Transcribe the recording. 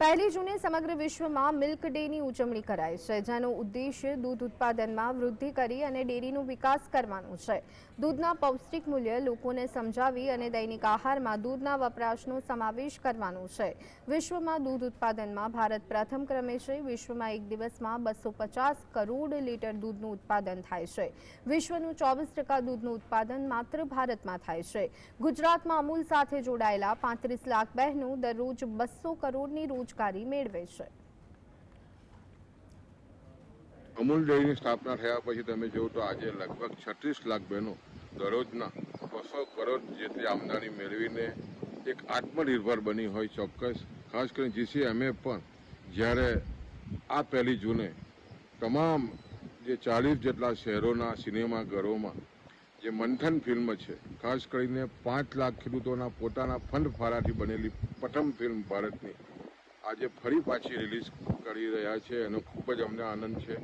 પહેલી જૂને સમગ્ર વિશ્વમાં મિલ્ક ડેની ઉજવણી કરાય છે, જેનો ઉદ્દેશ્ય દૂધ ઉત્પાદનમાં વૃદ્ધિ કરી અને ડેરીનો વિકાસ કરવાનો છે. દૂધના પૌષ્ટિક મૂલ્ય લોકોને સમજાવી અને દૈનિક આહારમાં દૂધના વપરાશનો સમાવેશ કરવાનો છે. વિશ્વમાં દૂધ ઉત્પાદનમાં ભારત પ્રથમ ક્રમે છે. વિશ્વમાં એક દિવસમાં બસો પચાસ કરોડ લીટર દૂધનું ઉત્પાદન થાય છે. વિશ્વનું ચોવીસ ટકા દૂધનું ઉત્પાદન માત્ર ભારતમાં થાય છે. ગુજરાતમાં અમૂલ સાથે જોડાયેલા પાંત્રીસ લાખ બહેનો દરરોજ બસો કરોડની રોજગારી મેળવે છે. અમૂલ ડેરીની સ્થાપના થયા પછી તમે જુઓ તો આજે લગભગ છત્રીસ લાખ બહેનો દરરોજના બસો કરોડ જેટલી આમદાની મેળવીને એક આત્મનિર્ભર બની હોય ચોક્કસ. ખાસ કરીને જીસીએમએ પણ જ્યારે આ પહેલી જૂને તમામ જે ચાલીસ જેટલા શહેરોના સિનેમાઘરોમાં જે મંથન ફિલ્મ છે, ખાસ કરીને પાંચ લાખ ખેડૂતોના પોતાના ફંડ ફાળાથી બનેલી પ્રથમ ફિલ્મ ભારતની આજે ફરી પાછી રિલીઝ કરી રહ્યા છે એનો ખૂબ જ અમને આનંદ છે.